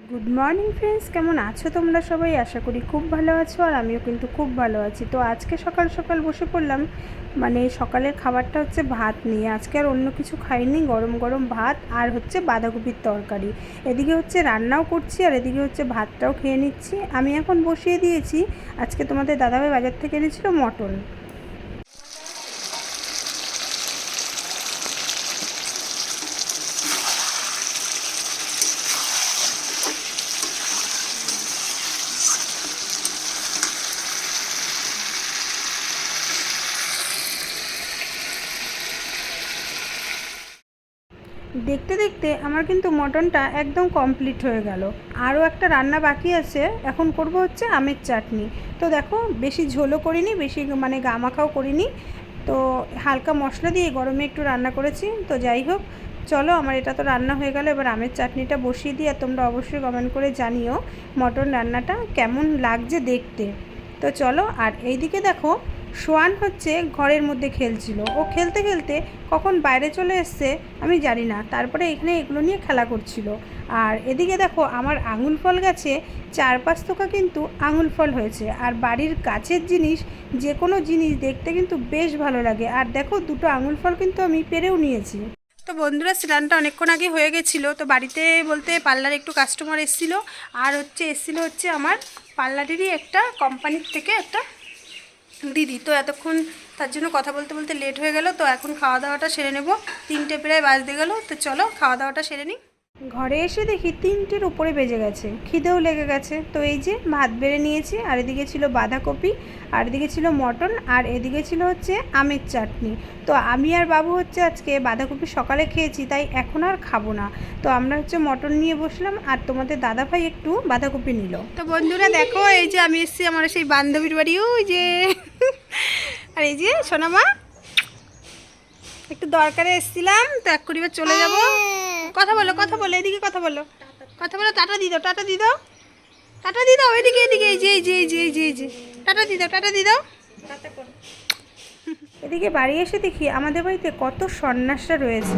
Good morning friends কেমন আছো তোমরা সবাই? আশা করি খুব ভালো আছো আর আমিও কিন্তু খুব ভালো আছি। তো আজকে সকাল সকাল বসে পড়লাম। মানে সকালের খাবারটা হচ্ছে ভাত নিয়ে। আজকে আর অন্য কিছু খাইনি। গরম গরম ভাত আর হচ্ছে বাঁধাকপির তরকারি। এদিকে হচ্ছে রান্নাও করছি আর এদিকে হচ্ছে ভাতটাও খেয়ে নিচ্ছি। আমি এখন বসিয়ে দিয়েছি। আজকে তোমাদের দাদাভাই বাজার থেকে এনেছিল মটন। দেখতে দেখতে আমার কিন্তু মটনটা একদম কমপ্লিট হয়ে গেল। আরও একটা রান্না বাকি আছে, এখন করব হচ্ছে আমের চাটনি। তো দেখো, বেশি ঝোলও করিনি, বেশি মানে গামাখাও করিনি। তো হালকা মশলা দিয়ে গরমে একটু রান্না করেছি, তো যাই হোক, চলো আমার এটা তো রান্না হয়ে গেল, এবার আমের চাটনিটা বসিয়ে দিয়ে আর তোমরা অবশ্যই কমেন্ট করে জানিও মটন রান্নাটা কেমন লাগছে দেখতে। তো চলো, আর এইদিকে দেখো সোয়ান হচ্ছে ঘরের মধ্যে খেলছিল। ও খেলতে খেলতে কখন বাইরে চলে এসছে আমি জানি না। তারপরে এখানে এগুলো নিয়ে খেলা করছিল। আর এদিকে দেখো, আমার আঙুল ফল গাছে চার পাঁচ তোকা কিন্তু আঙুল ফল হয়েছে। আর বাড়ির গাছের জিনিস যে কোনো জিনিস দেখতে কিন্তু বেশ ভালো লাগে। আর দেখো, দুটো আঙুল ফল কিন্তু আমি পেরেও নিয়েছি। তো বন্ধুরা, স্নানটা অনেকক্ষণ আগে হয়ে গেছিল। তো বাড়িতে বলতে পার্লারে একটু কাস্টমার এসেছিল। আর হচ্ছে, এসেছিল হচ্ছে আমার পার্লারেরই একটা কোম্পানির থেকে একটা দিদি, তো এতক্ষণ তার জন্য কথা বলতে বলতে লেট হয়ে গেল, তো এখন খাওয়া দাওয়াটা সেরে নেব। তিনটে প্রায় বাজতে গেল, তো চলো খাওয়া দাওয়াটা সেরে নিই। ঘরে এসে দেখি তিনটের উপরে বেজে গেছে। খিদেও লেগে গেছে। তো এই যে ভাত বেড়ে নিয়েছি, আর এদিকে ছিল বাঁধাকপি, আর এদিকে ছিল মটন, আর এদিকে ছিল হচ্ছে আমের চাটনি। তো আমি আর বাবু হচ্ছে আজকে বাঁধাকপি সকালে খেয়েছি, তাই এখন আর খাব না। তো আমরা হচ্ছে মটন নিয়ে বসলাম, আর তোমাদের দাদা ভাই একটু বাঁধাকপি নিল। তো বন্ধুরা দেখো, এই যে আমি এসেছি আমার সেই বান্ধবীর বাড়ি, ওই যে। আর এই যে সোনামা, একটু দরকারে এসেছিলাম, তো এক করিবার চলে যাব। কথা বলো কথা বলো, এদিকে কথা বলো। কথা বলো, টাটা দি দাও টাটা দি দাও টাটা দি দাও এদিকে এদিকে, এই যে এই যে এই যে এই যে টাটা দি দাও টাটা দি দাও এদিকে বাড়ি এসে দেখি আমাদের বাড়িতে কত সন্ন্যাসটা রয়েছে।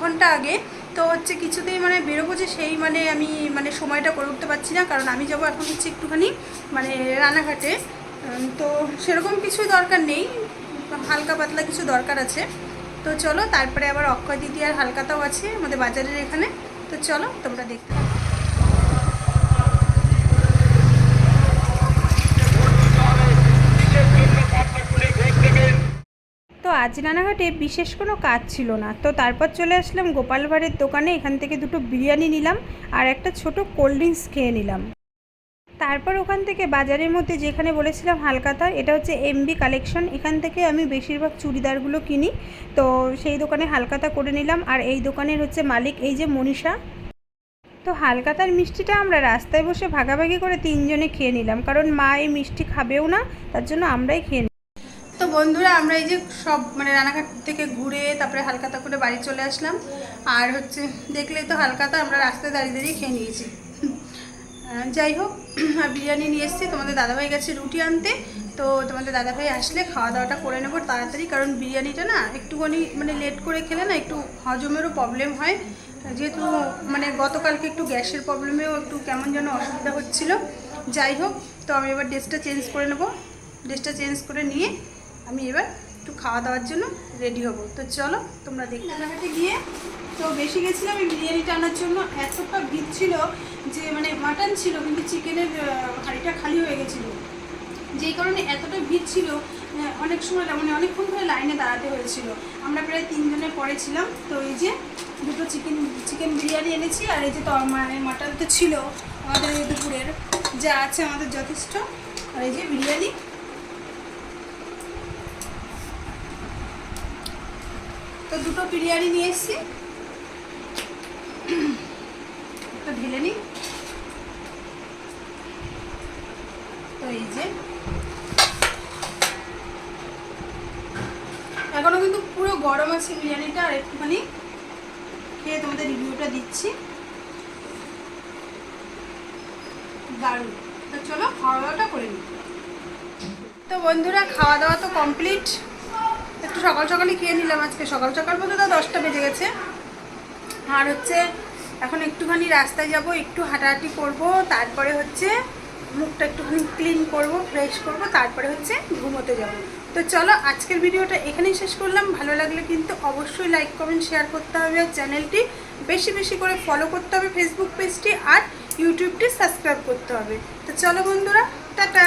ঘণ্টা আগে। তো হচ্ছে কিছুতেই মানে বেরোবো যে সেই মানে আমি মানে সময়টা করে উঠতে পারছি না, কারণ আমি যাব এখন হচ্ছে একটুখানি মানে রানাঘাটে। তো সেরকম কিছু দরকার নেই, হালকা পাতলা কিছু দরকার আছে। তো চলো, তারপরে আবার অক্ষয় দিদি আর হালকাতাও আছে আমাদের বাজারের এখানে। তো চলো, তোমরা দেখতে থাকো। তো আজ রানাঘাটে বিশেষ কোনো কাজ ছিল না। তো তারপর চলে আসলাম গোপাল ভাঁড়ের দোকানে। এখান থেকে দুটো বিরিয়ানি নিলাম আর একটা ছোট কোল্ড ড্রিঙ্কস খেয়ে নিলাম। তারপর ওখান থেকে বাজারের মধ্যে যেখানে বলেছিলাম হালকাতা, এটা হচ্ছে এমবি কালেকশন এখান থেকে আমি বেশিরভাগ চুড়িদারগুলো কিনি। তো সেই দোকানে হালকাতা করে নিলাম। আর এই দোকানের হচ্ছে মালিক এই যে মনীষা। তো হালকাতার মিষ্টিটা আমরা রাস্তায় বসে ভাগাভাগি করে তিনজনে খেয়ে নিলাম। কারণ মা এই মিষ্টি খাবেও না, তার জন্য আমরাই খেয়ে বন্ধুরা, আমরা এই যে সব মানে রানাঘাট থেকে ঘুরে তারপরে হালকাতা করে বাড়ি চলে আসলাম। আর হচ্ছে দেখলেই তো হালকাতা, আমরা রাস্তায় দাঁড়িয়ে দাঁড়িয়ে খেয়ে নিয়েছি। যাই হোক বিরিয়ানি নিয়ে এসেছি। তোমাদের দাদাভাই গেছে রুটি আনতে, তো তোমাদের দাদাভাই আসলে খাওয়া দাওয়াটা করে নেব তাড়াতাড়ি, কারণ বিরিয়ানিটা না একটুখানি মানে লেট করে খেলে না একটু হজমেরও প্রবলেম হয়। যেহেতু মানে গতকালকে একটু গ্যাসের প্রবলেমেও একটু কেমন যেন অসুবিধা হচ্ছিল। যাই হোক, তো আমি এবার ড্রেসটা চেঞ্জ করে নেব। ড্রেসটা চেঞ্জ করে নিয়ে আমি এবার একটু খাওয়া দাওয়ার জন্য রেডি হব। তো চলো, তোমরা দেখতে রানাঘাটে গিয়ে তো বেশি গেছিলাম এই বিরিয়ানিটা আনার জন্য। এতটা ভিড় ছিল যে মানে মাটন ছিল, কিন্তু চিকেনের হাঁড়িটা খালি হয়ে গেছিল। যেই কারণে এতটা ভিড় ছিল অনেক সময় মানে অনেকক্ষণ ধরে লাইনে দাঁড়াতে হয়েছিল। আমরা প্রায় তিনজনের পরে ছিলাম। তো এই যে দুটো চিকেন চিকেন বিরিয়ানি এনেছি, আর এই যে তো মানে মাটন তো ছিল আমাদের দুপুরের। যা আছে আমাদের যথেষ্ট। আর এই যে বিরিয়ানি। তো দুটো বিরিয়ানি নিয়ে এসেছি। একটা ঢেলে নিই। তো এই যে। এখনও কিন্তু পুরো গরম আছে বিরিয়ানিটা, আর একটুখানি খেয়ে তোমাদের রিভিউটা দিচ্ছি। দারুণ। তো চলো খাওয়া দাওয়াটা করে নিই। তো বন্ধুরা খাওয়া দাওয়া তো কমপ্লিট একটু সকাল সকালই খেয়ে নিলাম আজকে। সকাল সকাল বলতে তো দশটা বেজে গেছে। আর হচ্ছে, এখন একটুখানি রাস্তায় যাব, একটু হাঁটাহাঁটি করব, তারপরে হচ্ছে মুখটা একটুখানি ক্লিন করব ফ্রেশ করব, তারপরে হচ্ছে ঘুমোতে যাব। তো চলো, আজকের ভিডিওটা এখানেই শেষ করলাম। ভালো লাগলে কিন্তু অবশ্যই লাইক কমেন্ট শেয়ার করতে হবে আর চ্যানেলটি বেশি বেশি করে ফলো করতে হবে ফেসবুক পেজটি আর ইউটিউবটি সাবস্ক্রাইব করতে হবে। তো চলো বন্ধুরা, টাটা!